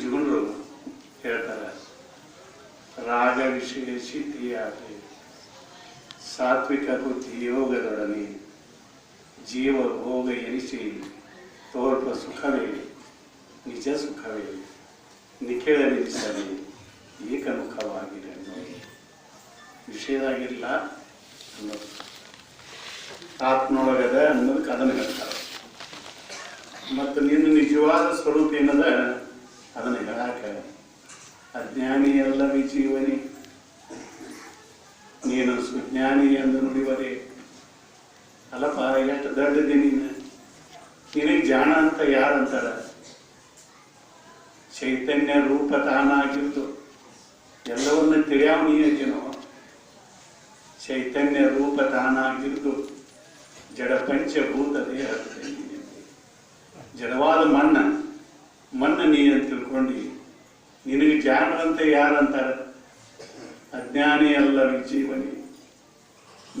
ಅದನ್ನ ಹೇಳ್ತಾರೆ ರಾಗ ವಿಶೇಷಿತಿಯಾಗಿ ಸಾತ್ವಿಕ ಬುದ್ಧಿ ಯೋಗದೊಡನೆ, ಜೀವ ಭೋಗ ಎನಿಸಿ, ತೋರ್ಪ ಸುಖವೇ ನಿಜ ಸುಖವೇ ನಿಖಿಳವೆನಿಸಲಿ ಏಕಮುಖವಾಗಿದೆ ನೋಡಿ ವಿಷಯದಾಗಿಲ್ಲ ಅನ್ನೋದು. ಆತ್ಮೊಳಗದ ಅನ್ನೋದು ಹೇಳ್ತಾರೆ ಮತ್ತು ನಿನ್ನ ನಿಜವಾದ ಸ್ವರೂಪ ಏನದ ಅದನ್ನು ಹೇಳಾಕ ಅಜ್ಞಾನಿ ಅಲ್ಲವಿ ಜೀವನಿ? ನೀನು ಸುಜ್ಞಾನಿ ಎಂದು ನುಡಿವರೆ. ಅಲ್ಲಪ್ಪ, ಎಷ್ಟು ದೊಡ್ಡದಿ ನೀನು? ನಿನಗೆ ಜಾಣ ಅಂತ ಯಾರಂತಾರ? ಚೈತನ್ಯ ರೂಪ ತಾನಾಗಿದ್ದು. ಎಲ್ಲವನ್ನು ತಿಳಿಯಾವ ನೀನೋ ಚೈತನ್ಯ ರೂಪ ತಾನಾಗಿದ್ದು. ಜಡ ಪಂಚಭೂತ ದೇಹ ಜಡವಾದ ಮಣ್ಣ. ಮಣ್ಣ ನೀ ಅಂತ ತಿಳ್ಕೊಂಡು, ನಿನಗೆ ಜಾಣರಂತೆ ಯಾರಂತಾರೆ? ಅಜ್ಞಾನಿ ಅಲ್ಲ ವಿಜೀವನಿ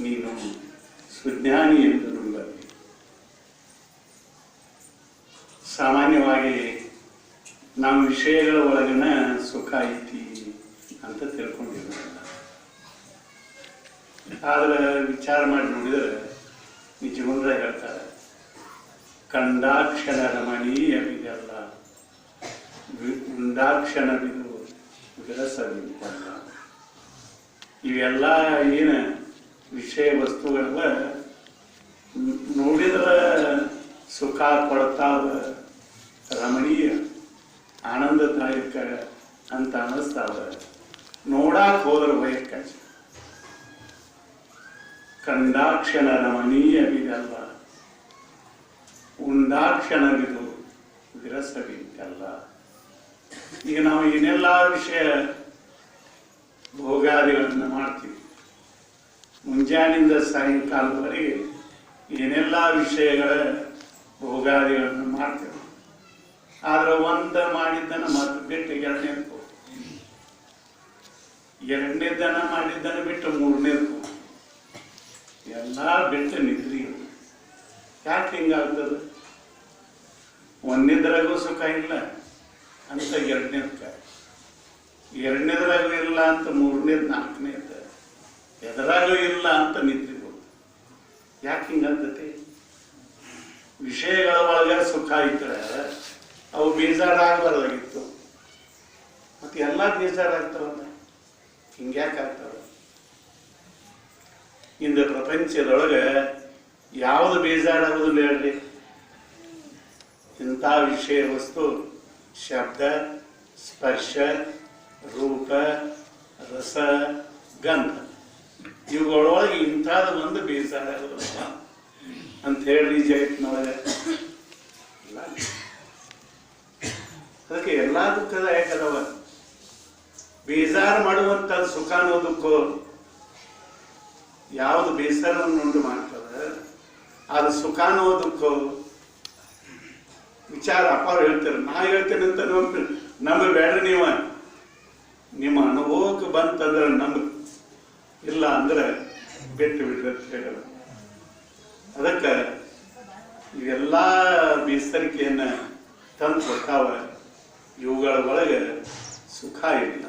ನೀನು ಸುಜ್ಞಾನಿ ಎಂದು ಸಾಮಾನ್ಯವಾಗಿ ನಮ್ಮ ವಿಷಯಗಳ ಒಳಗಿನ ಸುಖ ಐತಿ ಅಂತ ತಿಳ್ಕೊಂಡಿರೋದಿಲ್ಲ. ಆದ್ರೆ ವಿಚಾರ ಮಾಡಿ ನೋಡಿದರೆ ನಿಜವಂದ್ರೆ ಹೇಳ್ತಾರೆ ಕಂಡಾಕ್ಷರ ರಮಣೀಯವಿದೆಲ್ಲ ವಿ- ಉಂಡಾಕ್ಷಣವಿದು ವಿರಸವಿಲ್ಲ ಇವೆಲ್ಲ ಏನ ವಿಷಯ ವಸ್ತುಗಳೆಲ್ಲ ನೋಡಿದ್ರ ಸುಖ ಕೊಡ್ತಾವ ರಮಣೀಯ ಆನಂದದಾಯಕ ಅಂತ ಅನ್ನಿಸ್ತಾವ ನೋಡಾಕ್ ಹೋದ್ರೆ ವಯಕ್ಕ ಕಂಡಾಕ್ಷಣ ರಮಣೀಯವಿದಲ್ಲ ಉಂಡಾಕ್ಷಣವಿದು ವಿರಸವಿದ್ದಲ್ಲ. ಈಗ ನಾವು ಏನೆಲ್ಲ ವಿಷಯ ಭೋಗಾದಿಗಳನ್ನು ಮಾಡ್ತೀವಿ. ಮುಂಜಾನಿಂದ ಸಾಯಂಕಾಲದವರೆಗೆ ಏನೆಲ್ಲ ವಿಷಯಗಳ ಭೋಗಾದಿಗಳನ್ನು ಮಾಡ್ತೇವೆ. ಆದ್ರೆ ಒಂದು ಮಾಡಿದ್ದನ್ನ ಮತ್ತೆ ಬಿಟ್ಟು ಎರಡನೇ ಎರಡನೇ ದನ ಮಾಡಿದ್ದನ ಬಿಟ್ಟು ಮೂರನೇ ಎಲ್ಲ ಬಿಟ್ಟು ನಿದ್ರಿ ಯಾಕೆ ಹಿಂಗಾಗ್ತದೆ? ಒಂದಿದ್ರಾಗೂ ಸುಖ ಇಲ್ಲ. ಅಂತ ಎರಡನೇದ್ಕ ಎರಡನೇದ್ರಾಗೂ ಇಲ್ಲ ಅಂತ, ಮೂರನೇದ್ ನಾಲ್ಕನೇದ. ಎದರಾಗೂ ಇಲ್ಲ ಅಂತ ನಿಂತಿರ್ಬೋದು. ಯಾಕೆ ಹಿಂಗಾಗ್ತತಿ? ವಿಷಯಗಳ ಒಳಗೆ ಸುಖ ಇದ್ರೆ ಅವು ಬೇಜಾರಾಗಬಾರ್ದಾಗಿತ್ತು. ಮತ್ತೆ ಎಲ್ಲ ಬೇಜಾರಾಗ್ತಾವಲ್ಲ ಹಿಂಗ್ಯಾಕೆ ಆಗ್ತಾವ ಇಂದ ಪ್ರಪಂಚದೊಳಗೆ ಯಾವುದು ಬೇಜಾರಾಗೋದಿಲ್ಲ ಹೇಳ್ರಿ? ಇಂಥ ವಿಷಯ, ವಸ್ತು ಶಬ್ದ, ಸ್ಪರ್ಶ, ರೂಪ, ರಸ, ಗಂಧ. ಇವುಗಳೊಳಗೆ ಇಂಥಾದ ಒಂದು ಬೇಜಾರಾಗೋದಿಲ್ಲ ಅಂತ ಹೇಳಿ ಜಗತ್ತಿನೊಳಗೆ. ಅದಕ್ಕೆ ಎಲ್ಲಾ ದುಃಖದಾಯಕದವ ಬೇಜಾರು ಮಾಡುವಂತ ಸುಖ ಅನ್ನೋದಕ್ಕೂ ಯಾವುದು ಬೇಸರವನ್ನು ಉಂಟು ಮಾಡ್ತದೆ, ಅದು ಸುಖ ಅನ್ನೋದಕ್ಕೂ ವಿಚಾರ ಅಪ್ಪ ಹೇಳ್ತಾರೆ ನಾ ಹೇಳ್ತೇನೆ ಅಂತ ನಂಬ ಬೇಡ್ರಿ ನೀವ. ನಿಮ್ಮ ಅನುಭವಕ್ಕೆ ಬಂತಂದ್ರೆ ನಂಬ. ಇಲ್ಲ ಅಂದ್ರೆ ಬಿಟ್ಟು ಬಿಡ್ರಿ ಅಂತ ಹೇಳೋದು ಅದಕ್ಕೆ ಇವೆಲ್ಲ ಬೇಸರಿಕೆಯನ್ನು ತಂದು ಕೊಟ್ಟಾವ ಇವುಗಳ ಒಳಗೆ ಸುಖ ಇಲ್ಲ.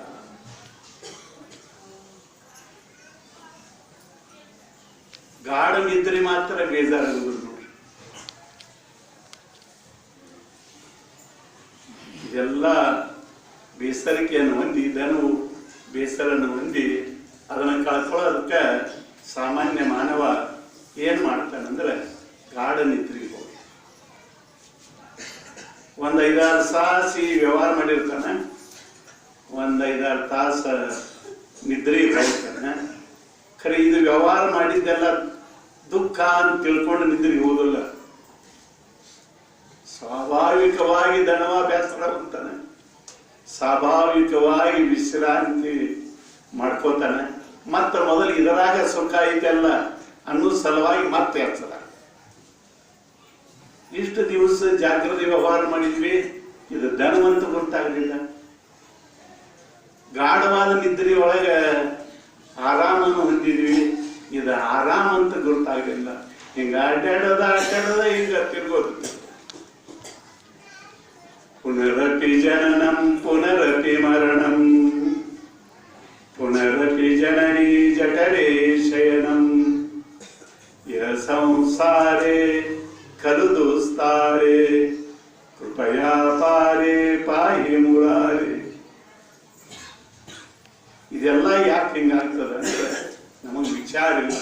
ಗಾಢ ನಿದ್ರೆ ಮಾತ್ರ ಬೇಜಾರಾಗುವುದು ನೋಡ್ರಿ ಇದೆಲ್ಲ ಬೇಸರಿಕೆಯನ್ನು ಹೊಂದಿ ಇದನ್ನು ಬೇಸರನ್ನು ಹೊಂದಿ, ಅದನ್ನು ಕಳ್ಕೊಳ್ಳೋದಕ್ಕೆ ಸಾಮಾನ್ಯ ಮಾನವ ಏನು ಮಾಡ್ತಾನಂದ್ರೆ ಗಾಢ ನಿದ್ರೆ ಒಂದ್ ಐದಾರು ಸಾಸಿ ವ್ಯವಹಾರ ಮಾಡಿರ್ತಾನೆ. ಒಂದು ಐದಾರು ತಾಸು ನಿದ್ರೆ ಹೋಗ್ತಾನೆ. ಖರೆ, ಇದು ವ್ಯವಹಾರ ಮಾಡಿದ್ದೆಲ್ಲ ದುಃಖ ಅಂತ ತಿಳ್ಕೊಂಡು ನಿದ್ರೆ ಹೋಗಲ್ಲ. ಸ್ವಾಭಾವಿಕವಾಗಿ ದಣವ ಬೇಸರ ಅಂತಾನೆ ಸ್ವಾಭಾವಿಕವಾಗಿ ವಿಶ್ರಾಂತಿ ಮಾಡ್ಕೋತಾನೆ. ಮತ್ತ ಮೊದಲು ಇದರಾಗ ಸುಖ ಐತೆಲ್ಲ ಅನ್ನೋ ಸಲುವಾಗಿ ಮತ್ತೆ ಎಚ್ಚರ ಇಷ್ಟು ದಿವಸ ಜಾಗೃತಿ ವ್ಯವಹಾರ ಮಾಡಿದ್ವಿ, ಇದು ದಣವಂತ ಗೊತ್ತಾಗಲಿಲ್ಲ. ಗಾಢವಾದ ನಿದ್ರೆ ಒಳಗೆ ಆರಾಮನ್ನು ಹೊಂದಿದ್ವಿ, ಇದು ಆರಾಮ ಅಂತ ಗೊತ್ತಾಗಲಿಲ್ಲ. ಹಿಂಗ ಅಡ್ಡಾಡೋದ ಅಡ್ಡಾಡೋದ ಹಿಂಗ ತಿರ್ಗೋದು. ಪುನರಪಿ ಜನನಂ ಪುನರಪಿ ಮರಣಂ ಪುನರಪಿ ಜನನಿ ಜಠರೇ ಶಯನಂ ಯ ಸಂಸಾರೇ ಖಲು ದೋಸ್ತಾರೆ ಕೃಪಯಾ ಪಾರೆ ಪಾಹಿ ಮುರಾರೆ ಇದೆಲ್ಲ ಯಾಕೆ ಹಿಂಗಾಗ್ತದೆ ಅಂದ್ರೆ ನಮಗೆ ವಿಚಾರ ಇಲ್ಲ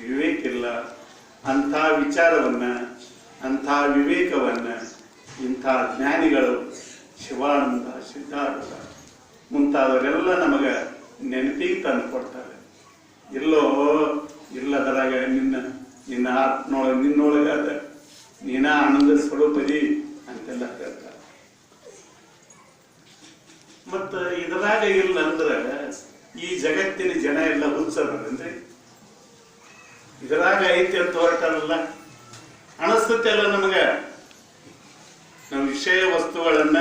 ವಿವೇಕ ಇಲ್ಲ ಅಂಥ ವಿಚಾರವನ್ನ ಅಂಥ ವಿವೇಕವನ್ನ ಇಂಥ ಜ್ಞಾನಿಗಳು ಶಿವಾನಂದ ಸಿದ್ಧಾರ್ಥ ಮುಂತಾದವರೆಲ್ಲ ನಮಗೆ ನೆನಪಿಗೆ ತಂದು ಕೊಡ್ತಾರೆ. ಎಲ್ಲೋ ಇಲ್ಲದರಾಗ ನಿನ್ನ ನಿನ್ನ ಆತ್ಮನೊಳಗೆ ನಿನ್ನೊಳಗಾದ ನೀನ ಆನಂದ ಸ್ವರೂಪದಿ ಅಂತೆಲ್ಲ ಹೇಳ್ತಾರೆ. ಮತ್ತು ಇದರಾಗ ಇಲ್ಲ ಅಂದ್ರೆ ಈ ಜಗತ್ತಿನ ಜನ ಎಲ್ಲ ಹುಚ್ಚರನ್ರಿ ಇದರಾಗ ಐತಿ ಅಂತ ಹೊರಟಾರಲ್ಲ ಅನಿಸ್ತತೆ ಅಲ್ಲ ನಮಗ ನಮ್ಮ ವಿಷಯ ವಸ್ತುಗಳನ್ನ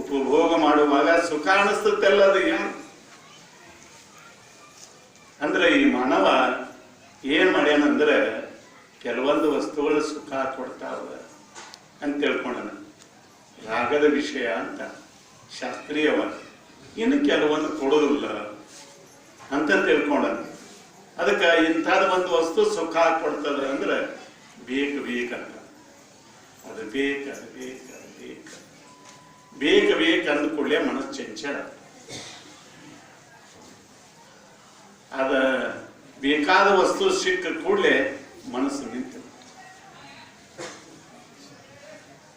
ಉಪಭೋಗ ಮಾಡುವಾಗ ಸುಖ ಅನಿಸ್ತಲ್ಲ ಅದು ಏನು? ಅಂದ್ರೆ ಈ ಮಾನವ ಏನ್ ಮಾಡ್ಯಾನಂದ್ರೆ ಕೆಲವೊಂದು ವಸ್ತುಗಳು ಸುಖ ಕೊಡ್ತಾವ ಅಂತ ತಿಳ್ಕೊಂಡನ. ರಾಗದ ವಿಷಯ ಅಂತ, ಶಾಸ್ತ್ರೀಯವಾಗಿ. ಇನ್ನು ಕೆಲವೊಂದು ಕೊಡೋದಿಲ್ಲ ಅಂತ ತಿಳ್ಕೊಂಡನ. ಅದಕ್ಕೆ ಇಂಥದ್ದು ಒಂದು ವಸ್ತು ಸುಖ ಕೊಡ್ತದ ಅಂದ್ರೆ ಬೇಕು ಬೇಕಂತ ಅದು ಬೇಕು, ಅದು ಬೇಕ, ಅದು ಬೇಕು. ಬೇಕು ಬೇಕು ಚಂಚಲ ಅದ ಬೇಕಾದ ವಸ್ತು ಸಿಕ್ಕ ಕೂಡಲೇ ಮನಸ್ಸು ನಿಂತ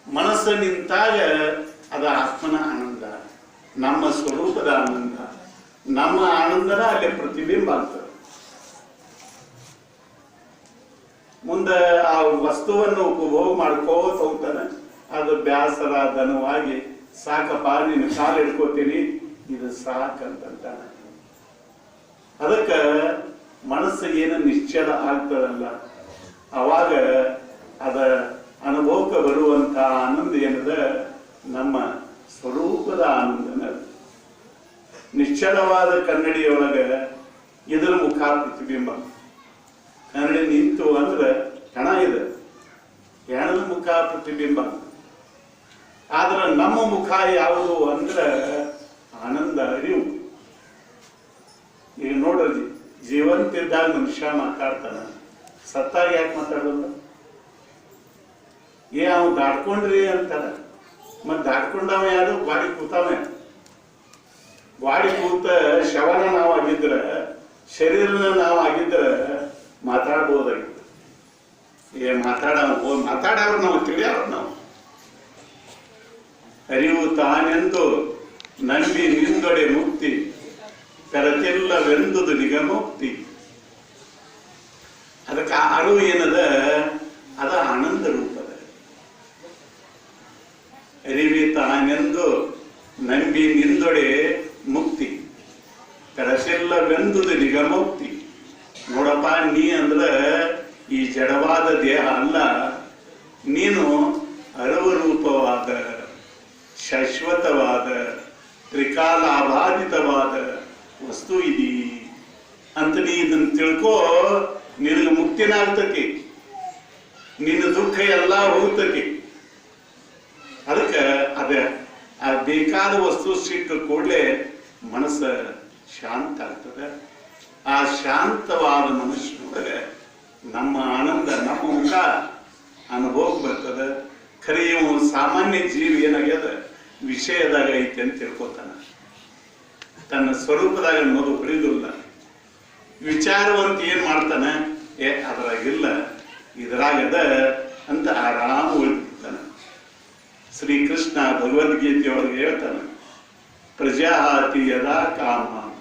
ಮನಸ್ಸು ನಿಂತಾಗ ಅದ ಆತ್ಮನ ಆನಂದ, ನಮ್ಮ ಸ್ವರೂಪದ ಆನಂದ, ನಮ್ಮ ಆನಂದನ ಅಲ್ಲಿ ಪ್ರತಿಬಿಂಬ ಆಗ್ತದೆ. ಮುಂದೆ ಆ ವಸ್ತುವನ್ನು ಉಪಭೋಗ ಮಾಡ್ಕೋತ ಹೋಗ್ತಾನೆ ಅದು ಬ್ಯಾಸರ, ದನವಾಗಿ ಸಾಕಪ್ಪ ನೀನು ಕಾಲು ಹಿಡ್ಕೋತೀನಿ ಇದು ಸಾಕಂತಾನೆ ಅದಕ್ಕೆ ಮನಸ್ಸು ಏನು ನಿಶ್ಚಲ ಆಗ್ತದಲ್ಲ. ಅವಾಗ ಅದ ಅನುಭವಕ್ಕೆ ಬರುವಂತ ಆನಂದ ಏನದ? ನಮ್ಮ ಸ್ವರೂಪದ ಆನಂದನ. ನಿಶ್ಚಲವಾದ ಕನ್ನಡಿಯೊಳಗ ಇದರ ಮುಖ ಕನ್ನಡಿ ನಿಂತು ಅಂದ್ರೆ ಹೆಣ ಇದೆ. ಹೆಣದ ಮುಖ ಪ್ರತಿಬಿಂಬ. ಆದ್ರೆ ನಮ್ಮ ಮುಖ ಯಾವುದು ಅಂದ್ರೆ ಆನಂದ ಅರಿವು. ಈಗ ನೋಡ್ರಿ ಜೀವಂತ ಇದ್ದಾಗ ಮನುಷ್ಯ ಮಾತಾಡ್ತಾನ. ಸತ್ತಾಗ ಯಾಕೆ ಮಾತಾಡೋದು? ಏ, ಅವ್ ದಾಟ್ಕೊಂಡ್ರಿ ಅಂತಾರ. ಮತ್ ದಾಟ್ಕೊಂಡವ ಯಾರು? ಗಾಡಿ ಕೂತಾವ ಗಾಡಿ ಕೂತ ಶವನ ನಾವು ಆಗಿದ್ರ ಶರೀರನ ನಾವು ಆಗಿದ್ರ ಮಾತಾಡ್ಬೋದಾಗಿತ್ತು. ಏ, ಮಾತಾಡ ಮಾತಾಡವ್ರು ನಾವು ತಿಳಿಯವ್ರು ನಾವು. ಅರಿವು ತಾನೆಂದು ನಂಬಿ ನಿಂದೊಡೆ ಮುಕ್ತಿ, ಕರತಿಲ್ಲವೆಂದುದು ನಿಗಮೋಕ್ತಿ. ಅದಕ್ಕೆ ಆರು ಏನದ ಅದ ಆನಂದ ರೂಪದ ಅರಿವಿ ತಾನೆಂದು ನಂಬಿ ನಿಂದೊಡೆ ಮುಕ್ತಿ ಕರಸೆಲ್ಲವೆಂದುದು ನಿಗಮುಕ್ತಿ ನೋಡಪ್ಪ ನೀ ಅಂದ್ರ ಈ ಜಡವಾದ ದೇಹ ಅಲ್ಲ ನೀನು ಅರವ ರೂಪವಾದ ಶಾಶ್ವತವಾದ ತ್ರಿಕಾಲಾಬಾಧಿತವಾದ ವಸ್ತು ಇದೀ ಅಂತ ನೀ ಇದನ್ನ ತಿಳ್ಕೋ ನಿನಗೆ ಮುಕ್ತಿನಾಗ್ತತಿ ನಿನ್ನ ದುಃಖ ಎಲ್ಲ ಹೋಗ್ತತಿ. ಅದಕ್ಕೆ ಅದ ಆ ಬೇಕಾದ ವಸ್ತು ಸಿಕ್ಕ ಕೂಡಲೇ ಮನಸ್ಸ ಶಾಂತ ಆಗ್ತದ. ಆ ಶಾಂತವಾದ ಮನುಷ್ಯನೊಳಗೆ ನಮ್ಮ ಆನಂದ, ನಮ್ಮ ಮುಖ ಅನುಭವಕ್ಕೆ ಬರ್ತದೆ. ಖರೀ ಸಾಮಾನ್ಯ ಜೀವಿ ಏನಾಗ್ಯದ? ವಿಷಯದಾಗ ಐತೆ ಅಂತ ತಿಳ್ಕೊತಾನ. ತನ್ನ ಸ್ವರೂಪದಾಗ ಅನ್ನೋದು ಉಳಿದಿಲ್ಲ ವಿಚಾರವಂತ ಏನ್ ಮಾಡ್ತಾನೆ? ಏ, ಅದ್ರಾಗಿಲ್ಲ. ಇದ್ರಾಗದ ಅಂತ ಆರಾಮ ಉಳಿದಿರ್ತಾನೆ ಶ್ರೀಕೃಷ್ಣ ಭಗವದ್ಗೀತೆಯೊಳಗೆ ಹೇಳ್ತಾನೆ ಪ್ರಜಾತಿ ಯದಾ ಕಾಮ,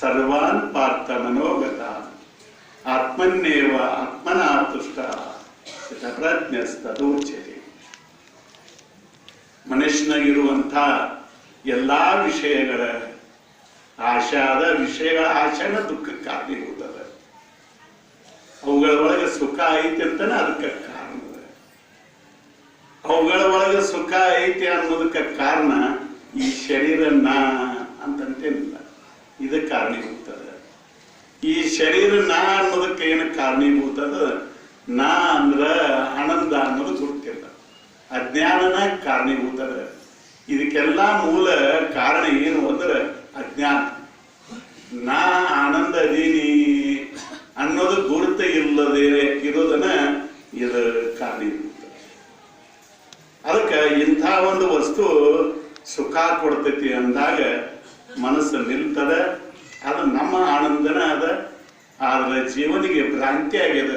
ಸರ್ವಾನ್ ಪಾರ್ಥ ಮನೋಗತ, ಆತ್ಮನ್ನೇವ ಆತ್ಮನ ತುಷ್ಟ ಪ್ರಜ್ಞಸ್ತದೋಚ್ಯತೆ ಎಲ್ಲ ವಿಷಯಗಳ ಆಶಾದ ವಿಷಯಗಳ ಆಶಾನ ದುಃಖಕ್ಕೆ ಕಾರಣೀಭೂತದ ಅವುಗಳ ಒಳಗೆ ಸುಖ ಐತಿ ಅಂತಾನೆ ಅದಕ್ಕೆ ಕಾರಣ. ಅವುಗಳ ಒಳಗೆ ಸುಖ ಐತಿ ಅನ್ನೋದಕ್ಕೆ ಕಾರಣ ಈ ಶರೀರ ನಾ ಅಂತಂತೇನಿಲ್ಲ ಇದಕ್ಕೆ ಕಾರಣೀಭೂತದ. ಈ ಶರೀರ ನಾ ಅನ್ನೋದಕ್ಕೆ ಏನು ಕಾರಣೀಭೂತದ? ನಾ ಅಂದ್ರ ಆನಂದ ಅನ್ನೋದು ಗೊತ್ತಿಲ್ಲ ಅಜ್ಞಾನನ ಕಾರಣೀಭೂತದ ಇದಕ್ಕೆಲ್ಲ ಮೂಲ ಕಾರಣ ಏನು ಅಂದ್ರೆ ಅಜ್ಞಾನ. ನಾ ಆನಂದ ಅದೀನಿ ಅನ್ನೋದು ಗುರುತ ಇಲ್ಲದೆ ಇರೋದನ್ನ ಇದು ಕಾರಣೀಭೂತ ಅದಕ್ಕೆ ಇಂಥ ಒಂದು ವಸ್ತು ಸುಖ ಕೊಡ್ತೈತಿ ಅಂದಾಗ ಮನಸ್ಸು ನಿಲ್ತದ, ಅದು ನಮ್ಮ ಆನಂದನ ಅದ, ಆದ್ರೆ ಜೀವನಿಗೆ ಭ್ರಾಂತಿ ಆಗ್ಯದ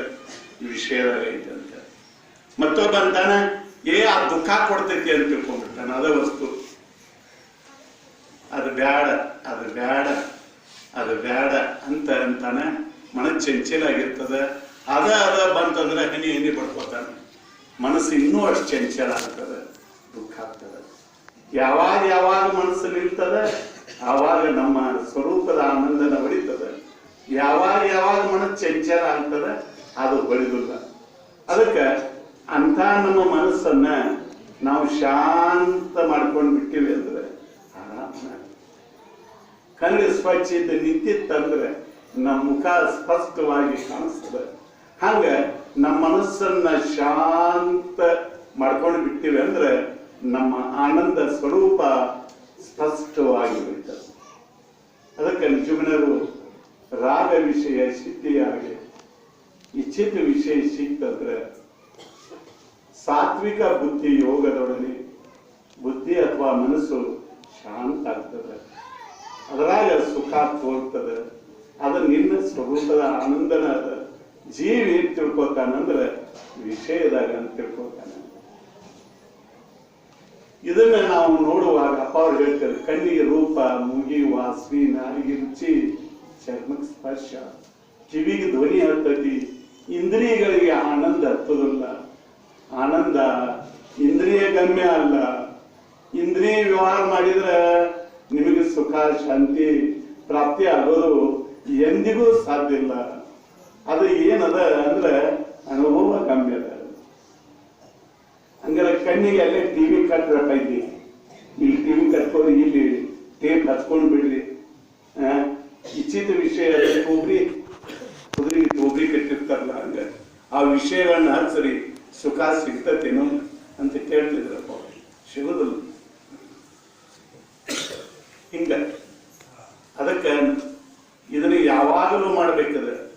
ವಿಷಯದಾಗ ಐತೆ ಅಂತ ಮತ್ತೊಬ್ಬ ಅಂತಾನ ಏ, ಆ ದುಃಖ ಕೊಡ್ತೈತಿ ಅಂತ ತಿಳ್ಕೊಂಡ್ಬಿಟ್ಟಾನ ಅದೇ ವಸ್ತು. ಅದು ಬ್ಯಾಡ ಅದು ಬ್ಯಾಡ ಅದು ಬ್ಯಾಡ ಅಂತ ಅಂತಾನೆ ಮನ ಚಂಚಲ ಆಗಿರ್ತದ. ಅದ ಅದ ಬಂತಂದ್ರೆ ಹನಿ ಹನಿ ಪಡ್ಕೋತಾನ ಮನಸ್ಸು ಇನ್ನೂ ಅಷ್ಟು ಚಂಚಲ ಆಗ್ತದೆ. ದುಃಖ ಆಗ್ತದೆ. ಯಾವಾಗ ಯಾವಾಗ ಮನಸ್ಸು ನಿಲ್ತದ, ಆವಾಗ ನಮ್ಮ ಸ್ವರೂಪದ ಆನಂದನ ಹೊಡಿತದೆ. ಯಾವಾಗ ಯಾವಾಗ ಮನಸ್ಸು ಚಂಚಲ ಆಗ್ತದ, ಅದು ಹೊಳಿದಿಲ್ಲ. ಅದಕ್ಕೆ ಅಂತ ನಮ್ಮ ಮನಸ್ಸನ್ನ ನಾವು ಶಾಂತ ಮಾಡ್ಕೊಂಡು ಬಿಟ್ಟಿವಿ ಅಂದ್ರೆ ಕಣ್ಣು ಸ್ವಚ್ಛ ಇದ್ದ ನಿಂತಿತ್ತಂದ್ರೆ ನಮ್ಮ ಮುಖ ಸ್ಪಷ್ಟವಾಗಿ ಕಾಣಿಸ್ತದೆ. ಹಂಗ ನಮ್ಮ ಮನಸ್ಸನ್ನ ಶಾಂತ ಮಾಡ್ಕೊಂಡು ಬಿಟ್ಟಿವಿ ಅಂದ್ರೆ ನಮ್ಮ ಆನಂದ ಸ್ವರೂಪ ಸ್ಪಷ್ಟವಾಗಿ ಬಿಡ್ತದೆ. ಅದಕ್ಕೆ ನಿಜಮನರು ರಾಗ ವಿಷಯ ಸಿದ್ಧಿಯಾಗಿ ಇಚ್ಛಿತ ವಿಷಯ ಸಿಕ್ತಂದ್ರೆ ಸಾತ್ವಿಕ ಬುದ್ಧಿ ಯೋಗದೊಡನೆ ಬುದ್ಧಿ ಅಥವಾ ಮನಸ್ಸು ಶಾಂತ ಆಗ್ತದೆ. ಅದರಾಗ ಸುಖ ತೋರ್ತದೆ. ಅದು ನಿನ್ನ ಸ್ವರೂಪದ ಆನಂದನ ಅದ. ಜೀವಿ ತಿಳ್ಕೊತಾನಂದ್ರೆ ವಿಷಯದಾಗ ಅಂತ ತಿಳ್ಕೊತಾನ. ಇದನ್ನ ನಾವು ನೋಡುವಾಗ ಅಪ್ಪ ಅವ್ರು ಹೇಳ್ತಾರೆ, ಕಣ್ಣಿಗೆ ರೂಪ, ಮುಗಿ ವಾಸನೆ ನಾಲಿಗೆ ರುಚಿ, ಚರ್ಮಕ್ಕೆ ಸ್ಪರ್ಶ. ಕಿವಿಗೆ ಧ್ವನಿ ಹತ್ತತಿ, ಇಂದ್ರಿಯಗಳಿಗೆ ಆನಂದ ಹತ್ತದಲ್ಲ. ಆನಂದ. ಇಂದ್ರಿಯ ಗಮ್ಯ ಅಲ್ಲ. ಇಂದ್ರಿಯ ವ್ಯವಹಾರ ಮಾಡಿದ್ರೆ ನಿಮಗೆ ಸುಖ, ಶಾಂತಿ ಪ್ರಾಪ್ತಿ ಆಗೋದು ಎಂದಿಗೂ ಸಾಧ್ಯ ಇಲ್ಲ. ಅದು ಏನದ ಅಂದ್ರೆ ಅನುಭವ ಗಮ್ಯ ಅದ. ಹಂಗಾರೆ ಕಣ್ಣಿಗೆ ಅಲ್ಲೇ ಟಿವಿ ಕಟ್ಟಬೇಕಾಯ್ತಿ ಇಲ್ಲಿ. ಟಿವಿ ಕಟ್ಕೊಂಡು ಇಲ್ಲಿ ಟೇಪ್ ಹಚ್ಕೊಂಡು ಬಿಡ್ರಿ. ಇಚ್ಛಿತ ವಿಷಯ ಒಬ್ರಿ ಕುದುರೆ ಒಬ್ರಿ ಕಟ್ಟಿರ್ತಾರಲ್ಲ ಹಂಗ. ಆ ವಿಷಯಗಳನ್ನ ಹಚ್ಚರಿ ಸುಖ ಸಿಗ್ತತೇನೋ ಅಂತ ಕೇಳ್ತಿದ್ರಪ್ಪ. ಸಿಗೋದಿಲ್ಲ. ಹಿಂಗ. ಅದಕ್ಕೆ ಇದನ್ನ ಯಾವಾಗಲೂ ಮಾಡ್ಬೇಕದ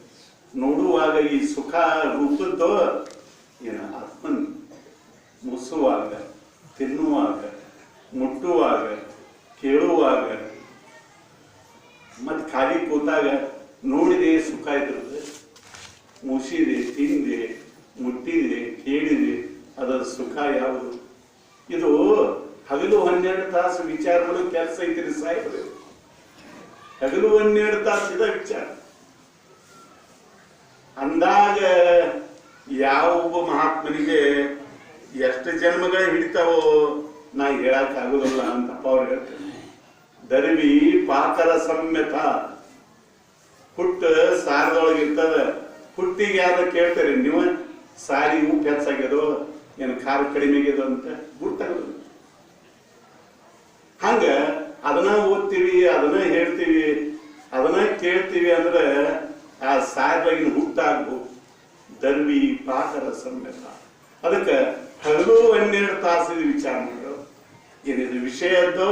ನೋಡುವಾಗ ಈ ಸುಖ ರೂಪದ್ದು ಏನ ಆತ್ಮನ್ ಮುಸುವಾಗ, ತಿನ್ನುವಾಗ, ಮುಟ್ಟುವಾಗ, ಕೇಳುವಾಗ ಮತ್ ಖಾಲಿ ಕೂತಾಗ ನೋಡಿದೆ ಸುಖ ಇದ್ರದ್ದು. ಮುಸಿದೆ, ತಿಂದೆ ಮುಟ್ಟಿದೆ, ಕೇಳಿದೆ, ಅದರ ಸುಖ ಯಾವುದು? ಇದು ಹಗಲು ಹನ್ನೆರಡು ತಾಸು ವಿಚಾರ ಮಾಡೋ ಕೆಲಸ ಐತ್ರಿ ಸಾಹೇಬ್ರೆ. ಹಗಲು ಹನ್ನೆರಡು ತಾಸು ಇದ ವಿಚಾರ. ಅಂದಾಗ ಯಾವ ಒಬ್ಬ ಮಹಾತ್ಮನಿಗೆ ಎಷ್ಟು ಜನ್ಮಗಳೇ ಹಿಡಿತಾವೋ ನಾ ಹೇಳಕ್ ಆಗುದಿಲ್ಲ ಅಂತಪ್ಪ ಅವ್ರು ಹೇಳ್ತೇನೆ ದರ್ವಿ ಪಾತರ ಸಮ್ಯತ. ಹುಟ್ಟ ಸಾರದೊಳಗಿರ್ತದ. ಹುಟ್ಟಿಗೆ ಯಾರು ಕೇಳ್ತಾರೆ? ನೀವು? ಸಾರಿ ಉಪ್ಪು ಹೆಚ್ಚಾಗ್ಯದೋ ಏನು ಖಾರ ಕಡಿಮೆ ಆಗ್ಯದೋ ಅಂತ ಗುರ್ತಾಗಲ್ಲ ಹಂಗ ಅದನ್ನ ಓದ್ತೀವಿ, ಅದನ್ನ ಹೇಳ್ತೀವಿ, ಅದನ್ನ ಕೇಳ್ತೀವಿ ಅಂದ್ರೆ ಆ ಸಾಯದಾಗಿನ ಹುಟ್ಟಾಗ್ಬೋದು ದರ್ವಿ ಪಾಕರ ಸಮ್ಯತ ಅದಕ್ಕೆ ಹಗಲು ಹನ್ನೆರಡು ತಾಸು ವಿಚಾರ ವಿಚಾರ ಮಾಡೋ. ಏನಿದು ವಿಷಯದ್ದೋ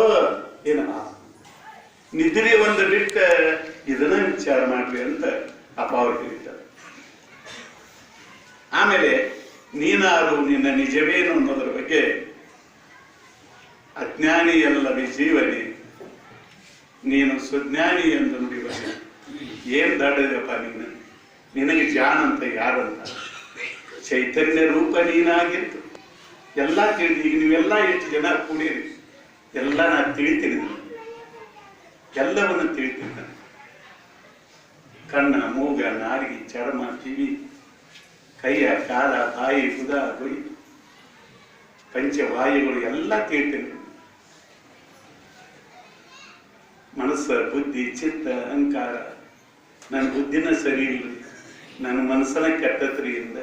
ಏನ ನಿದ್ರೆ ಒಂದು ಬಿಟ್ಟ ಇದನ್ನ ವಿಚಾರ ಮಾಡ್ರಿ ಅಂತ ಅಪ್ಪ ಆಮೇಲೆ ನೀನಾರು ನಿನ್ನ ನಿಜವೇನು ಅನ್ನೋದ್ರ ಬಗ್ಗೆ ಅಜ್ಞಾನಿ ಅಲ್ಲವೇ ಜೀವನಿ. ನೀನು ಸುಜ್ಞಾನಿ ಎಂದು ಏನು ಏನ್ ದಾಡಿದಪ್ಪ ನಿನ್ನ? ನಿನಗೆ ಜಾಣ ಅಂತ ಯಾರಂತ? ಚೈತನ್ಯ ರೂಪ ನೀನಾಗಿತ್ತು ಎಲ್ಲ ತಿಳಿದು ಈಗ ನೀವೆಲ್ಲ ಎಷ್ಟು ಜನ ಕೂಡಿರಿ? ಎಲ್ಲ ನಾನು ತಿಳಿತೀನಿ ಎಲ್ಲವನ್ನು ತಿಳಿತೀನಿ ಕಣ್ಣ, ಮೂಗ ನಾಲಿಗೆ ಚರ್ಮ, ಕಿವಿ ಕೈಯ, ಕಾಲ, ತಾಯಿ ಬುಧ ಪಂಚ ಪಂಚವಾಯುಗಳು ಎಲ್ಲ ಕೇಳ್ತೇನೆ. ಮನಸ್ಸ, ಬುದ್ಧಿ, ಚಿತ್ತ, ಅಹಂಕಾರ, ನನ್ನ ಬುದ್ಧಿನ ಸರಿ ಇಲ್ರಿ ನನ್ನ ಮನಸ್ಸನ್ನ ಕೆಟ್ಟತ್ರಿಯಿಂದ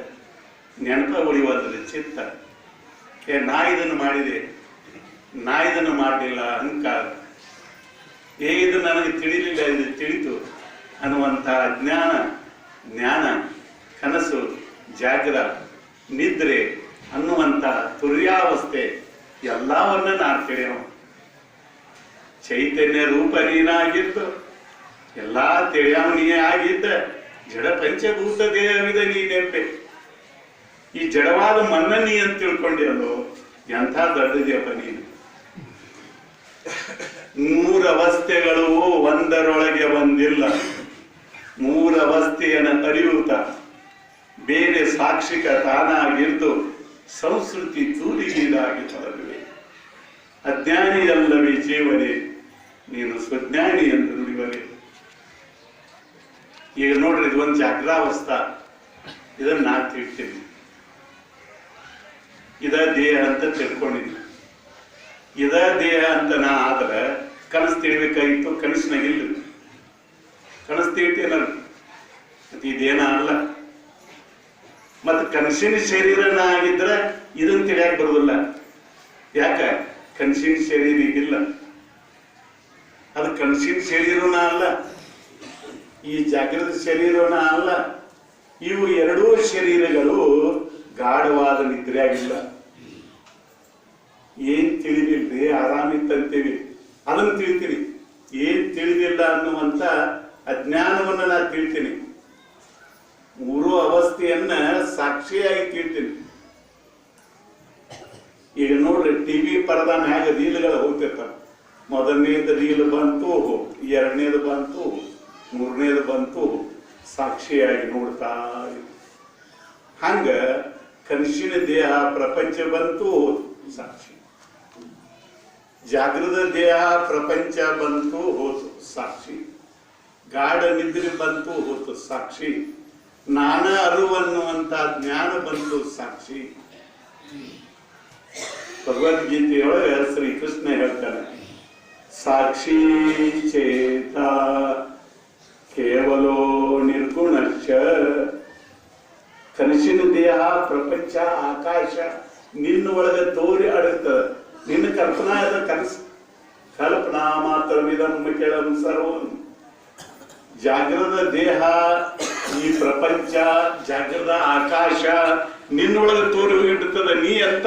ನೆನಪ ಉಳಿವಾದ್ರೆ ಚಿತ್ತ. ಏ ನಾ ಇದನ್ನು ಮಾಡಿದೆ. ನಾ ಇದನ್ನು ಮಾಡಲಿಲ್ಲ, ಅಹಂಕಾರ. ಏ ಇದು ನನಗೆ ತಿಳಿಲಿಲ್ಲ, ಇದು ತಿಳಿತು. ಅನ್ನುವಂತಹ ಜ್ಞಾನ ಜ್ಞಾನ, ಕನಸು ಜಾಗ್ರ ನಿದ್ರೆ ಅನ್ನುವಂತ ತುರ್ಯಾವಸ್ಥೆ ಎಲ್ಲವನ್ನ ನಾ ತಿಳಿಯವ ಚೈತನ್ಯ ರೂಪ ನೀನಾಗಿದ್ದು ಎಲ್ಲಾ ತಿಳಿಯವ ನೀ ಆಗಿದ್ದ. ಜಡ ಪಂಚಭೂತ ದೇಹವಿದ ನೀನೆಂಬೆ ಈ ಜಡವಾದ ಮನ್ನ ನೀ ಅಂತ ತಿಳ್ಕೊಂಡಿರಲು ಎಂಥ ದೊಡ್ಡದೆಯಪ್ಪ ನೀನು? ಮೂರ ಅವಸ್ಥೆಗಳು ಒಂದರೊಳಗೆ ಒಂದಿಲ್ಲ ಮೂರ ಅವಸ್ಥೆಯನ್ನು ಅರಿಯುತ್ತ ಬೇರೆ ಸಾಕ್ಷಿಕ ತಾನಾಗಿದ್ದು ಸಂಸ್ಕೃತಿ ತೂರಿಗೀಡಾಗಿ ಹೊರಗುವೆ ಅಜ್ಞಾನಿಯಲ್ಲವೇ ಜೀವನೆ, ನೀನು ಸ್ವಜ್ಞಾನಿ ಎಂದು ನುಡಿವರೆ ಈಗ ನೋಡ್ರಿ, ಇದು ಒಂದು ಜಾಗ್ರಾವಸ್ಥಾ. ಇದನ್ನ ನಾ ತಿಳ್ತೀನಿ. ಇದ ದೇಹ ಅಂತ ತಿಳ್ಕೊಂಡಿದ್ದೆ. ಇದ ದೇಹ ಅಂತ ನಾ ಆದ್ರೆ ಕನಸು ತಿಳ್ಬೇಕಾಗಿತ್ತು ಕನಸಿನಾಗಿಲ್ಲ ಕನಸು ಮತ್ತೆ ಇದೇನ ಅಲ್ಲ. ಮತ್ತೆ ಕನಸಿನ ಶರೀರ ಆಗಿದ್ರೆ ಇದನ್ನು ತಿಳಿಯಕ್ಕೆ ಬರೋದಿಲ್ಲ. ಯಾಕ? ಕನಸಿನ ಶರೀರ ಈಗಿಲ್ಲ. ಅದು ಕನಸಿನ ಶರೀರನ ಅಲ್ಲ. ಈ ಜಾಗೃತ ಶರೀರನ ಅಲ್ಲ. ಇವು ಎರಡೂ ಶರೀರಗಳು ಗಾಢವಾದ ನಿದ್ರೆ ಆಗಿಲ್ಲ ಏನ್ ತಿಳಿದಿಲ್ರಿ? ಆರಾಮಿತ್ತಂತೀವಿ. ಅದನ್ನ ತಿಳಿತೀನಿ. ಏನ್ ತಿಳಿದಿಲ್ಲ ಅನ್ನುವಂತ ಅಜ್ಞಾನವನ್ನ ನಾ ತಿಳ್ತೀನಿ. ಮೂರು ಅವಸ್ಥೆಯನ್ನ ಸಾಕ್ಷಿಯಾಗಿ ತಿಳ್ತೀನಿ ಈಗ ನೋಡ್ರಿ ಟಿವಿ ಪರದ ಮ್ಯಾಗ ರೀಲ್ಗಳು ಹೋಗ್ತಿರ್ತಾವ. ಮೊದಲನೇದು ರೀಲ್ ಬಂತು, ಎರಡನೇದು ಬಂತು, ಮೂರನೇದು ಬಂತು, ಸಾಕ್ಷಿಯಾಗಿ ನೋಡ್ತಾ. ಹಂಗ ಕನಸಿನ ದೇಹ ಪ್ರಪಂಚ ಬಂತು, ಸಾಕ್ಷಿ. ಜಾಗೃತ ದೇಹ ಪ್ರಪಂಚ ಬಂತು ಹೋತು ಸಾಕ್ಷಿ. ಗಾಢ ನಿದ್ರೆ ಬಂತು ಹೋತು ಸಾಕ್ಷಿ. ನಾನ ಅರಿವನ್ನುವಂತ ಜ್ಞಾನ ಬಂತು ಸಾಕ್ಷಿ ಭಗವದ್ಗೀತೆಯೊಳಗೆ ಶ್ರೀಕೃಷ್ಣ ಹೇಳ್ತಾನೆ ಸಾಕ್ಷಿ ಚೇತ ಕೇವಲೋ ನಿರ್ಗುಣಶ್ಚ ಕನಸಿನ ದೇಹ ಪ್ರಪಂಚ ಆಕಾಶ ನಿನ್ನ ಒಳಗೆ ತೋರಿ ಅಡಗ್ತದ ನಿನ್ನ ಕಲ್ಪನಾ ಅದ ಕನಸು ಕಲ್ಪನಾ ಮಾತ್ರ ವಿಧಂ ಕೆಳಂ ಸರ್ವಂ ಜಾಗೃತ ದೇಹ ಈ ಪ್ರಪಂಚ, ಜಗದ ಆಕಾಶ, ನಿನ್ನೊಳಗೆ ತೋರಿ ಹೋಗಿರ್ತದ ನೀ ಎಂತ?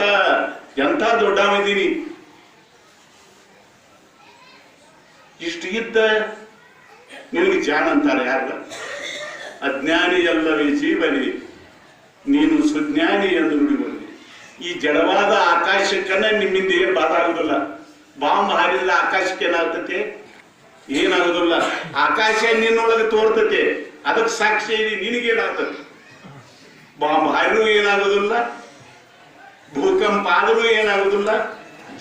ಎಂತ ದೊಡ್ಡವಿದ್ದೀನಿ ಇಷ್ಟು ಇದ್ದ ನಿನಗೆ ಜಾಣ ಅಂತಾರೆ ಯಾರ ಅಜ್ಞಾನಿ ಅಲ್ಲವೇ ಜೀವನಿ, ನೀನು ಸುಜ್ಞಾನಿ ಎಂದು ನುಡಿಬಂದಿ ಈ ಜಡವಾದ ಆಕಾಶಕ್ಕನ ನಿಮ್ಮಿಂದ ಏನು ಬಾಧ ಆಗುದಿಲ್ಲ ಬಾಂಬ್ ಹಾರಿದ್ರೆ ಆಕಾಶಕ್ಕೆ ಏನಾಗ್ತತೆ ಏನಾಗುದಿಲ್ಲ. ಆಕಾಶ ನಿನ್ನೊಳಗೆ ತೋರ್ತತೆ. ಅದಕ್ಕೆ ಸಾಕ್ಷಿ ಇದೆ ನಿನಗೇನಾಗ್ತದೆ ಬಾಂಬ್ ಹಾರಿನೂ ಏನಾಗುದಿಲ್ಲ, ಭೂಕಂಪ ಆದರೂ ಏನಾಗುದಿಲ್ಲ,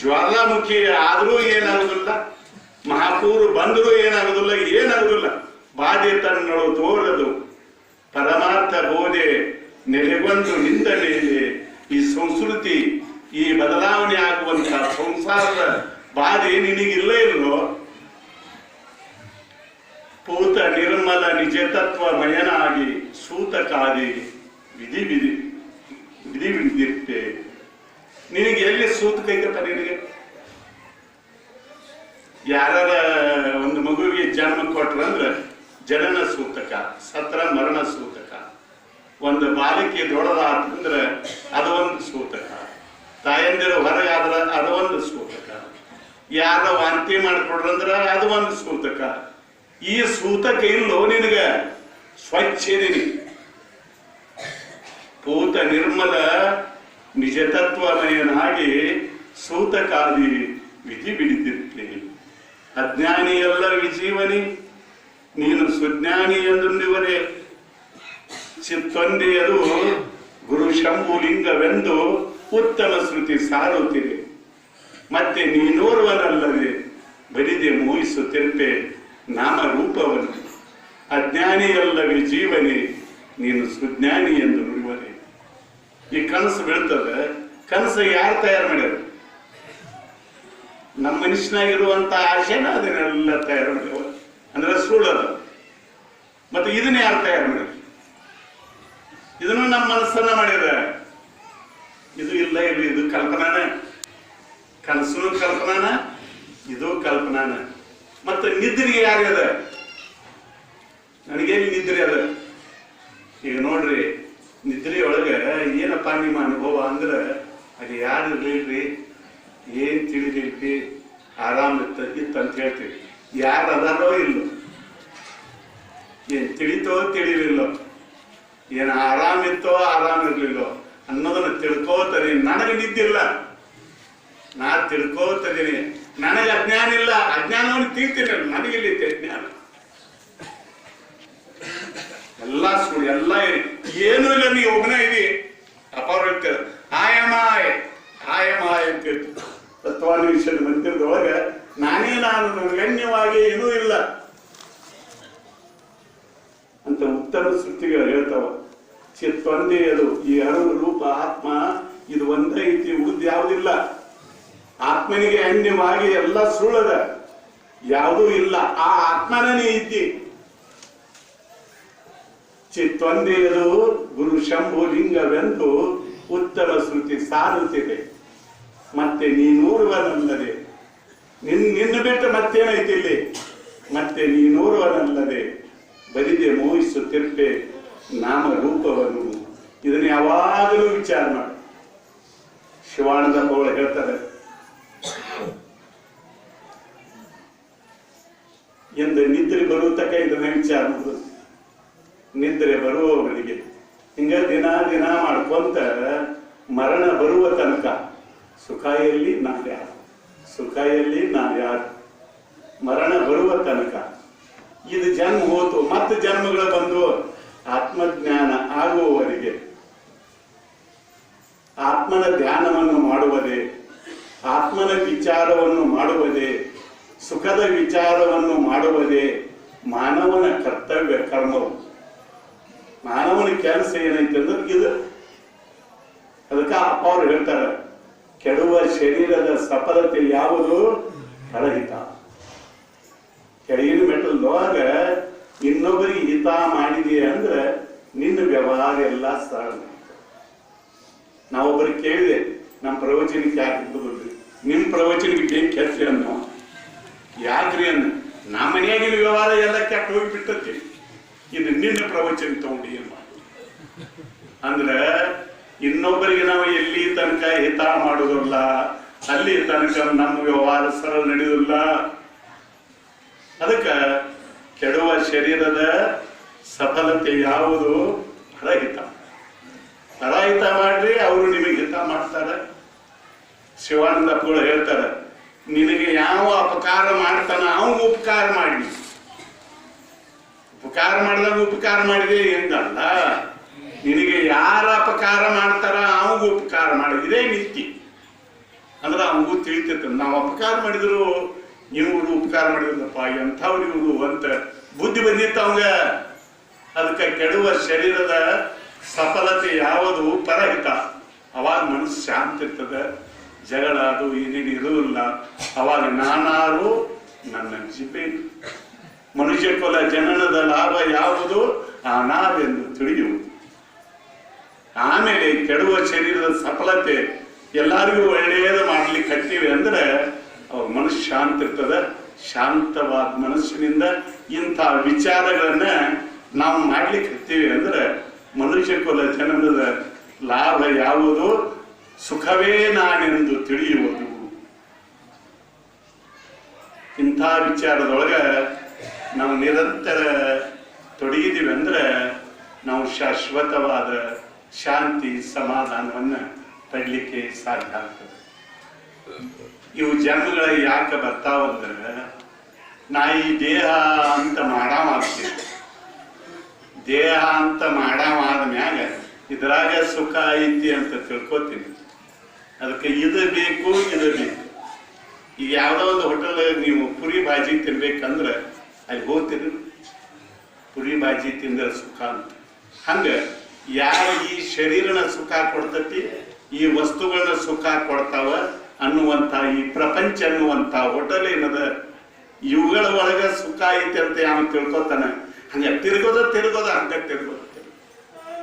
ಜ್ವಾಲಾಮುಖಿ ಆದರೂ ಏನಾಗುದಿಲ್ಲ, ಮಹಾಪೂರು ಬಂದರೂ ಏನಾಗುದಿಲ್ಲ ಏನಾಗುದಿಲ್ಲ. ಬಾಧೆ ತನ್ನಳು ತೋರದು, ಪರಮಾರ್ಥ ಬೋಧೆ ನೆಲೆಗೊಂದು ನಿಂದ ಮೇಲೆ ಈ ಸಂಸ್ಕೃತಿ, ಈ ಬದಲಾವಣೆ ಆಗುವಂತಹ ಸಂಸಾರದ ಬಾಧೆ ನಿನಗಿಲ್ಲ ಇಲ್ಲೋ ಪೂತ ನಿರ್ಮಲ ನಿಜತತ್ವ ಮಯನಾಗಿ ಸೂತಕಾದಿ ವಿಧಿ ವಿಧಿ ವಿಧಿ ವಿಧಿರ್ತೆ ನಿನಗೆ ಎಲ್ಲಿ ಸೂತಕ ಐತಪ್ಪ ನಿನಗೆ? ಯಾರ ಒಂದು ಮಗುವಿಗೆ ಜನ್ಮ ಕೊಟ್ರಂದ್ರೆ ಜನನ ಸೂತಕ, ಸತ್ರ ಮರಣ ಸೂತಕ. ಒಂದು ಬಾಲಕಿ ಅದು ಒಂದು ಸೂತಕ. ತಾಯಂದಿರು ಹೊರಗಾದ್ರ ಒಂದು ಸೂತಕ. ಯಾರ ವಾಂತಿ ಮಾಡಿಕೊಡ್ರಂದ್ರೆ ಅದು ಒಂದು ಸೂತಕ. ಈ ಸೂತಕ ಇಲ್ಲೋ ನಿನಗ ಸ್ವಚ್ಛ ಪೂತ ನಿರ್ಮಲ ನಿಜತತ್ವಮಯನಾಗಿ ಸೂತಕಾದಿ ವಿಧಿ ಬಿಡಿದಿರ್ತಿ ಅಜ್ಞಾನಿ ಎಲ್ಲ ವಿಜೀವನಿ, ನೀನು ಸುಜ್ಞಾನಿ ಎಂದುಂಡಿವರೆ ಚಿತ್ತೊಂದೆಯದು ಗುರು ಶಂಭುಲಿಂಗವೆಂದು ಉತ್ತಮ ಶ್ರುತಿ ಸಾರುತ್ತಿದೆ. ಮತ್ತೆ ನೀನೋರ್ವನಲ್ಲದೆ ಬರಿದೆ ಮೋಹಿಸುತ್ತಿರ್ಪೆ ನಾಮ ರೂಪವನ್ನು, ಅಜ್ಞಾನಿಯಲ್ಲವೇ ಜೀವನಿ, ನೀನು ಸುಜ್ಞಾನಿ ಎಂದು ನುಡಿಯುವರೆ ಈ ಕನಸು ಬೀಳ್ತದೆ, ಕನಸು ಯಾರು ತಯಾರು ಮಾಡ್ಯಾರ? ನಮ್ಮ ಮನುಷ್ಯನಾಗಿರುವಂತ ಆಶೆನ ಅದನ್ನೆಲ್ಲ ತಯಾರು ಮಾಡ್ಯಾವ. ಅಂದ್ರೆ ಸುಳ್ಳದ. ಮತ್ತೆ ಇದನ್ನ ಯಾರು ತಯಾರು ಮಾಡ್ಯಾರ? ಇದನ್ನು ನಮ್ಮ ಮನಸ್ಸನ್ನ ಮಾಡಿದ ಇದು ಇಲ್ಲ, ಇದು ಕಲ್ಪನಾನ. ಕನಸು ಕಲ್ಪನಾನ, ಇದು ಕಲ್ಪನಾನ. ಮತ್ತೆ ಯಾರು ಅದ? ನನಗೇನು ನಿದ್ರೆ ಅದ? ಈಗ ನೋಡ್ರಿ, ನಿದ್ರೆಯೊಳಗೆ ಏನಪ್ಪ ನಿಮ್ಮ ಅನುಭವ ಅಂದ್ರೆ ಅದು ಯಾರು ಇರ್ಲಿಲ್ರಿ? ಏನ್ ತಿಳಿದಿಲ್ರಿ? ಆರಾಮ್ ಇತ್ತ ಇತ್ತು ಅಂತ ಹೇಳ್ತೀವಿ. ಯಾರು ಅದಾರೋ ಇಲ್ಲೋ? ಏನ್ ತಿಳಿತೋ ತಿಳಿಲಿಲ್ಲೋ? ಏನ್ ಆರಾಮಿತ್ತೋ ಆರಾಮ್ ಇರ್ಲಿಲ್ಲೋ? ಅನ್ನೋದನ್ನ ತಿಳ್ಕೋತೀನಿ ನನಗೆ ನಿದ್ದಿಲ್ಲ. ನಾ ತಿಳ್ಕೋತದೀನಿ. ನನಗೆ ಅಜ್ಞಾನ ಇಲ್ಲ. ಅಜ್ಞಾನವನ್ನು ತೀರ್ತೀನಿ ನನಗಿಲ್ಲಿ ಅಜ್ಞಾನ. ಎಲ್ಲ ಸುಳ್ಳು, ಎಲ್ಲ ಏನು? ಇಲ್ಲ, ನೀ ಒಬ್ಬನೇ ಇದಿ ಅಪಾರ ಆಯಮಾಯ್ ಆಯಮಾಯ್ ಅಂತ ತತ್ವಾನ್ವೇಷಣ ಮಂದಿರದೊಳಗೆ ನಾನೇ ನಾನು, ಗಣ್ಯವಾಗಿ ಏನೂ ಇಲ್ಲ. ಅಂತ ಉತ್ತರ ಸೃಷ್ಟಿಗಳು ಹೇಳ್ತಾವ. ಚಿತ್ ಒಂದೇ ಅದು. ಈ ಅಣು ರೂಪ ಆತ್ಮ, ಇದು ಒಂದೇ ಐತಿ ಉಳಿದು ಯಾವುದಿಲ್ಲ. ಆತ್ಮನಿಗೆ ಅನ್ಯವಾಗಿ ಎಲ್ಲ ಸುಳ್ಳದ. ಯಾವುದೂ ಇಲ್ಲ. ಆ ಆತ್ಮನೇ ಇದ್ದಿ. ಚಿತ್ತೊಂದೇದು ಗುರು ಶಂಭು ಲಿಂಗವೆಂದು ಉತ್ತರ ಶ್ರುತಿ ಸಾರುತ್ತಿದೆ. ಮತ್ತೆ ನೀನೂರುವನಲ್ಲದೆ ನಿನ್ ನಿನ್ನ ಬಿಟ್ಟು ಮತ್ತೇನೈತಿ ಇಲ್ಲಿ? ಮತ್ತೆ ನೀನೂರುವನಲ್ಲದೆ ಬರಿದೆ ಮೋಹಿಸುತ್ತಿರ್ಪೆ ನಾಮ ರೂಪವನ್ನು ಇದನ್ನ ಯಾವಾಗಲೂ ವಿಚಾರ ಮಾಡಿ. ಶಿವಾನಂದ ಪೌಳ ಹೇಳ್ತಾರೆ ಎಂದು ನಿದ್ರೆ ಬರುವ ತಕ್ಕ ಇದನ್ನ ಆಗುದು ನಿದ್ರೆ ಬರುವವರಿಗೆ ಹಿಂಗ ದಿನ ದಿನ ಮಾಡ್ಕೊಂತ ಮರಣ ಬರುವ ತನಕ ಸುಖ ಎಲ್ಲಿ? ನಾನು ಯಾರು? ಸುಖ ಎಲ್ಲಿ? ನಾನು ಯಾರು? ಮರಣ ಬರುವ ತನಕ. ಇದು ಜನ್ಮ ಹೋತು, ಮತ್ತೆ ಜನ್ಮಗಳು ಬಂದು ಆತ್ಮಜ್ಞಾನ ಆಗುವವರಿಗೆ. ಆತ್ಮನ ಧ್ಯಾನವನ್ನು ಮಾಡುವುದೇ, ಆತ್ಮನ ವಿಚಾರವನ್ನು ಮಾಡುವುದೇ ಸುಖದ ವಿಚಾರವನ್ನು ಮಾಡುವುದೇ ಮಾನವನ ಕರ್ತವ್ಯ, ಕರ್ಮವು. ಮಾನವನ ಕೆಲಸ ಏನೈತೆ ಅಂದ್ರೆ ಇದು. ಅದಕ್ಕೆ ಅಪ್ಪ ಅವ್ರು ಹೇಳ್ತಾರೆ, ಕೆಡುವ ಶರೀರದ ಸಫಲತೆ ಯಾವುದು? ಕಳಹಿತ ಕೆಳಗಿನ ಮೆಟ್ಟಲ್ದೊಳಗ ಇನ್ನೊಬ್ಬರಿಗೆ ಹಿತ ಮಾಡಿದೆ ಅಂದ್ರೆ ನಿನ್ನ ವ್ಯವಹಾರ ಎಲ್ಲ ಸರಳ. ನಾವೊಬ್ಬರಿಗೆ ಕೇಳಿದೆ ನಮ್ಮ ಪ್ರವಚನಕ್ಕೆ ಯಾಕೆ ಬಿಡುದ್ರಿ ನಿಮ್ ಪ್ರವಚನಕ್ಕೆ ಏನ್ ಕೆಟ್ರಿ ಅನ್ನೋ ಯಾಕ್ರಿ ಅನ್ನ ನಮ್ಮ ವ್ಯವಹಾರ ಎಲ್ಲ ಕೆಟ್ಟ ಹೋಗಿಬಿಟ್ಟತಿ. ಇದು ನಿನ್ನ ಪ್ರವಚನ ತಗೊಂಡು ಏನ್ ಮಾಡಿ? ಅಂದ್ರ ಇನ್ನೊಬ್ಬರಿಗೆ ನಾವು ಎಲ್ಲಿ ತನಕ ಹಿತ ಮಾಡೋದಲ್ಲ ಅಲ್ಲಿ ತನಕ ನಮ್ಮ ವ್ಯವಹಾರ ಸರಳ ನಡೆಯುವುದಿಲ್ಲ. ಅದಕ್ಕ ಕೆಡುವ ಶರೀರದ ಸಫಲತೆ ಯಾವುದು? ಪರಹಿತ ಪರಹಿತ ಮಾಡ್ರಿ ಅವರು ನಿಮಗೆ ಹಿತ ಮಾಡ್ತಾರೆ. ಶಿವಾನಂದ ಕೂಡ ಹೇಳ್ತಾರೆ, ನಿನಗೆ ಯಾವ ಅಪಕಾರ ಮಾಡ್ತಾನ ಅವನು ಉಪಕಾರ ಮಾಡಿ ಉಪಕಾರ ಮಾಡಿದಾಗ ಉಪಕಾರ ಮಾಡಿದೆ ಎಂದಲ್ಲ. ನಿನಗೆ ಯಾರ ಅಪಕಾರ ಮಾಡ್ತಾರ ಅವಗೂ ಉಪಕಾರ ಮಾಡಿದ್ರೆ ನಿತ್ಯ. ಅಂದ್ರೆ ಅವನಿಗೂ ತಿಳಿತೈತೆ, ನಾವು ಅಪಕಾರ ಮಾಡಿದ್ರು ಇವರು ಉಪಕಾರ ಮಾಡಿದ್ರಪ್ಪ, ಎಂಥವ್ರು ಇವರು ಅಂತ ಬುದ್ಧಿ ಬಂದಿತ್ತು ಅವಂಗ. ಅದಕ್ಕೆ ಕೆಡುವ ಶರೀರದ ಸಫಲತೆ ಯಾವುದು ಪರಹಿತ. ಅವಾಗ ಮನಸ್ಸು ಶಾಂತ ಇರ್ತದೆ, ಜಗಳ ಅದು ಏನೇನು ಇರುವುದಿಲ್ಲ. ಅವಾಗ ನಾನಾರು ನನ್ನ ಜಿಪೆ ಮನುಷ್ಯ ಕುಲ ಜನನದ ಲಾಭ ಯಾವುದು? ನಾವೆಂದು ತಿಳಿಯುವುದು. ಆಮೇಲೆ ಕೆಡುವ ಶರೀರದ ಸಫಲತೆ ಎಲ್ಲರಿಗೂ ಒಳ್ಳೆಯದು ಮಾಡ್ಲಿಕ್ಕೆ ಹತ್ತೀವಿ ಅಂದ್ರೆ ಅವ್ರ ಮನಸ್ಸು ಶಾಂತ ಇರ್ತದ ಶಾಂತವಾದ ಮನಸ್ಸಿನಿಂದ ಇಂಥ ವಿಚಾರಗಳನ್ನ ನಾವು ಮಾಡ್ಲಿಕ್ಕೆ ಹತ್ತೀವಿ ಅಂದ್ರೆ ಮನುಷ್ಯ ಕುಲ ಜನನದ ಲಾಭ ಯಾವುದು? ಸುಖವೇ ನಾನೆಂದು ತಿಳಿಯುವುದು. ಇಂಥ ವಿಚಾರದೊಳಗ ನಾವು ನಿರಂತರ ತೊಡಗಿದೀವಿ ಅಂದ್ರೆ ನಾವು ಶಾಶ್ವತವಾದ ಶಾಂತಿ ಸಮಾಧಾನವನ್ನು ಪಡಲಿಕ್ಕೆ ಸಾಧ್ಯ ಆಗ್ತದೆ. ಇವು ಜನ್ಮಗಳ ಯಾಕೆ ಬರ್ತಾವಂದ್ರೆ ನಾ ಈ ದೇಹ ಅಂತ ಮಾಡಾಮಾಗ್ತೀವಿ ದೇಹ ಅಂತ ಮಾಡಾಮಾದ ಮ್ಯಾಗ ಇದ್ರಾಗ ಸುಖ ಐತಿ ಅಂತ ತಿಳ್ಕೊತೀನಿ. ಅದಕ್ಕೆ ಇದು ಬೇಕು ಇದು ಬೇಕು. ಈಗ ಯಾವುದೋ ಒಂದು ಹೋಟೆಲ್ ನೀವು ಪುರಿ ಭಾಜಿ ತಿನ್ಬೇಕಂದ್ರೆ ಅಲ್ಲಿ ಹೋಗ್ತೀರಿ ಪುರಿ ಬಾಜಿ ತಿಂದ್ರ ಸುಖ ಅಂತ. ಹಂಗೆ ಯಾರ ಈ ಶರೀರನ ಸುಖ ಕೊಡ್ತತಿ, ಈ ವಸ್ತುಗಳನ್ನ ಸುಖ ಕೊಡ್ತಾವ ಅನ್ನುವಂತ ಈ ಪ್ರಪಂಚ ಅನ್ನುವಂತ ಹೋಟೆಲ್ ಏನದ? ಇವುಗಳ ಒಳಗೆ ಸುಖ ಐತೆ ಅಂತ ಯಾವ ತಿಳ್ಕೊತಾನೆ? ಹಂಗೆ ತಿರ್ಗೋದ ತಿರ್ಗೋದ, ಹಂಗ ತಿರ್ಗೋದ.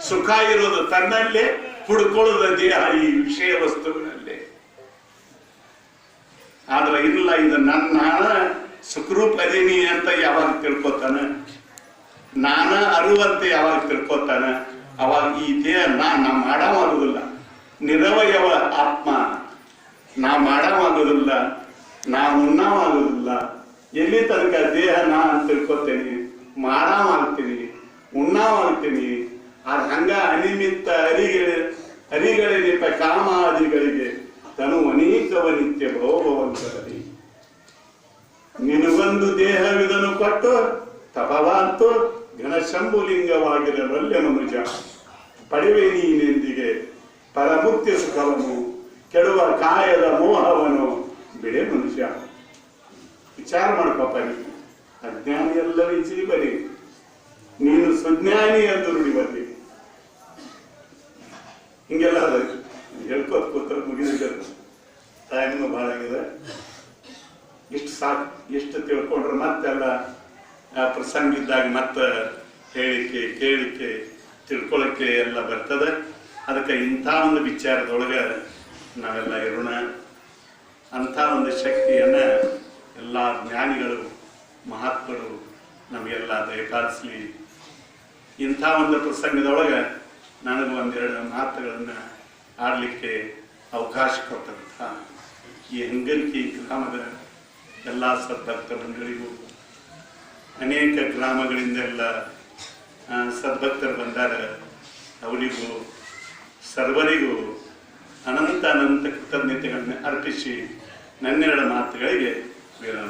ಸುಖ ಇರೋದು ತನ್ನಲ್ಲಿ, ಹುಡ್ಕೊಳ್ಳೋದ ದೇಹ ಈ ವಿಷಯ ವಸ್ತುಗಳಲ್ಲಿ ಆದ್ರೆ ಇಲ್ಲ, ಇದು ನನ್ನ ನಾನ ಸುಖರೂಪ ಅದೀನಿ ಅಂತ ಯಾವಾಗ ತಿಳ್ಕೊತಾನ? ನಾನ ಅರುವಂತೆ ಯಾವಾಗ ತಿಳ್ಕೊತಾನ? ಅವಾಗ ಈ ದೇಹ ನಾ ನಾ ಮಾಡವಾಗುದಿಲ್ಲ ನಿರವಯವ ಆತ್ಮ ನಾ ಮಾಡವಾಗುದಿಲ್ಲ ನಾ ಉಣ್ಣವಾಗುದಿಲ್ಲ ಎಲ್ಲಿ ತನಕ ದೇಹ ನಾ ಅಂತ ತಿಳ್ಕೊತೇನೆ? ಮಾಡವಾಗ್ತೀನಿ ಉಣ್ಣವಾಗ್ತೀನಿ ಅದ್ ಹಂಗ ಅನಿಮಿತ್ತ ಅರಿಗಳ ಕಾಮ ಕಾಮಾದಿಗಳಿಗೆ ತನು ಅನೇಕವ ನಿತ್ಯ ಭೋಗವಂತರದಿ. ನಿನಗೊಂದು ದೇಹವಿದನು ಕೊಟ್ಟು, ತಪವಾಂತು ಘನಶಂಭುಲಿಂಗವಾಗಿರಬಲ್ಲೆ ಮನುಜ ಪಡೆವೆ ನೀನೆಂದಿಗೆ ಪರಮುಕ್ತಿ ಸುಖವನ್ನು ಕೆಡುವ ಕಾಯದ ಮೋಹವನ್ನು ಬಿಡೆ ಮನುಷ್ಯ. ವಿಚಾರ ಮಾಡ್ಕೊಪ್ಪ ನೀನು ಅಜ್ಞಾನಿ ಎಲ್ಲ ವಿಚಿ ಬರಿ ನೀನು ಸುಜ್ಞಾನಿ ಎಂದು ನುಡಿಬಲ್ಲಿ ಹಿಂಗೆಲ್ಲ ಹೇಳ್ಕೋತ ಕೂತ್ರ ಮುಗಿದ ಟೈಮ್ ಭಾಳ ಆಗಿದೆ. ಸಾಕು, ಎಷ್ಟು ತಿಳ್ಕೊಂಡ್ರೆ ಮತ್ತೆಲ್ಲ ಆ ಪ್ರಸಂಗ ಇದ್ದಾಗ ಮತ್ತೆ ಹೇಳಿಕೆ, ಕೇಳಿಕೆ ತಿಳ್ಕೊಳಕ್ಕೆ ಎಲ್ಲ ಬರ್ತದೆ. ಅದಕ್ಕೆ ಇಂಥ ಒಂದು ವಿಚಾರದೊಳಗೆ ನಾವೆಲ್ಲ ಇರೋಣ. ಅಂಥ ಒಂದು ಶಕ್ತಿಯನ್ನು ಎಲ್ಲ ಜ್ಞಾನಿಗಳು, ಮಹಾತ್ಮರು ನಮಗೆಲ್ಲ ದಯಪಾಲಿಸಲಿ ಇಂಥ ಒಂದು ಪ್ರಸಂಗದೊಳಗೆ ನನಗೆ ಒಂದೆರಡು ಮಾತುಗಳನ್ನು ಆಡಲಿಕ್ಕೆ ಅವಕಾಶ ಕೊಟ್ಟಂಥ ಈ ಹೆಂಗಲಿಕೆ ಗ್ರಾಮದ ಎಲ್ಲ ಸದ್ಭಕ್ತ ಮಂಡಳಿಗೂ ಅನೇಕ ಗ್ರಾಮಗಳಿಂದೆಲ್ಲ ಸದ್ಭಕ್ತರು ಬಂದಾಗ ಅವರಿಗೂ ಸರ್ವರಿಗೂ ಅನಂತ ಅನಂತ ಕೃತಜ್ಞತೆಗಳನ್ನು ಅರ್ಪಿಸಿ ನನ್ನೆರಡು ಮಾತುಗಳಿಗೆ ವಿರಾಮ.